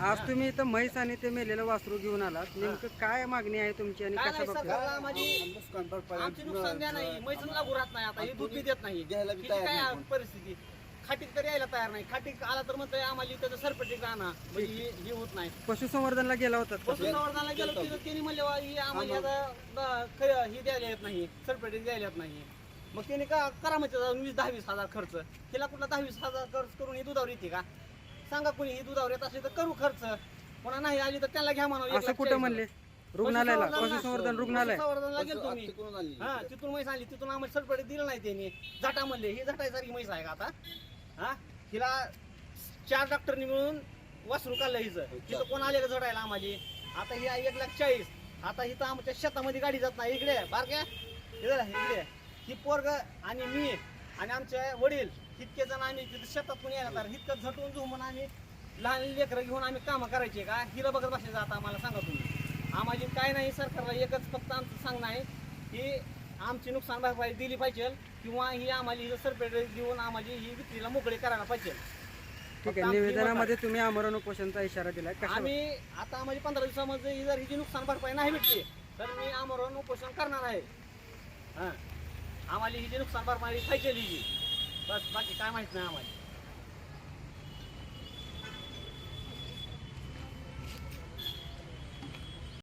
आज तुम्ही इथं म्हैस आणि ते मेलेलं वासरू घेऊन आलात. नेमकं काय मागणी आहे तुमची आणि काय कशा नाही बाबतीत? सरकारला माझी नुकसान भरपाई आमची नुकसान द्या नाही मैसून लागू राहत नाही आता हे दूध बी देत नाही. घ्यायला बी किती तयार काय नाही कोण. परिस्थिती? खाटीक तरी यायला तयार नाही. खाटीक आला तर म्हणतोय आम्हाला त्याचं सरपटीक आणा. म्हणजे हे हे होत नाही. पशुसंवर्धनला गेला होता का? पशुसंवर्धनाला गेलो तिथं त्यांनी म्हणले "वा, ही आम्हाला आता ब- ख- ही द्यायला येत नाही सरपटीक द्यायला येत नाही. मग त्याने का करा म्हणजे वीस दहा वीस हजार खर्च. तिला कुठला दहा वीस हजार खर्च करून ही दुधावर येते का? सांगा कोणी ही दुधावर येत असली तर करू खर्च. पुन्हा नाही आली तर त्याला घ्या म्हणा असं कुठं म्हणले? रुग्णालयाला पशुसंवर्धन रुग्णालय. पशुसंवर्धनला तिकडून आली? हा तिथून म्हैस आणली तिथून आम्हाला सरपटे दिलं नाही त्यांनी. जाटा म्हणले ही जाटायसारखी म्हैस आहे का आता? हा हिला चार डॉक्टरनी मिळून वासरू काढलं हिचं. तिथं कोण आले का झोडायला आम्हाला? आता ही आहे एक लाख चाळीस. आता इथं आमच्या शेतामध्ये गाडी जात नाही. इकडे बारक्या. इकडे इकडे. ही पोरग आणि मी आणि आमचे वडील इतके जण आम्ही शेतात यायला तर इतकं झटून झुमून आम्ही लहान लेकरं घेऊन आम्ही कामं करायचे का? हिला बघत बसायचं आता आम्हाला सांगा तुम्ही. आम्हाला काय नाही सरकारला एकच फक्त आमचं सांगणं आहे की आमची नुकसान भरपाई दिली पाहिजे किंवा ही आम्हाला ही सरपेट देऊन आम्हाला ही विक्रीला मोकळी करायला पाहिजे. ठीक आहे निवेदनामध्ये तुम्ही आमरण उपोषणचा इशारा दिलाय. कशा आम्ही आता आम्हाला पंधरा दिवसामध्ये ही जर हिची नुकसान भरपाई नाही भेटली तर मी आमरण उपोषण करणार आहे. हां. आम्हाला ही हिची नुकसान भरपाई पाहिजे ही बस बाकी काय माहीत नाही आम्हाला.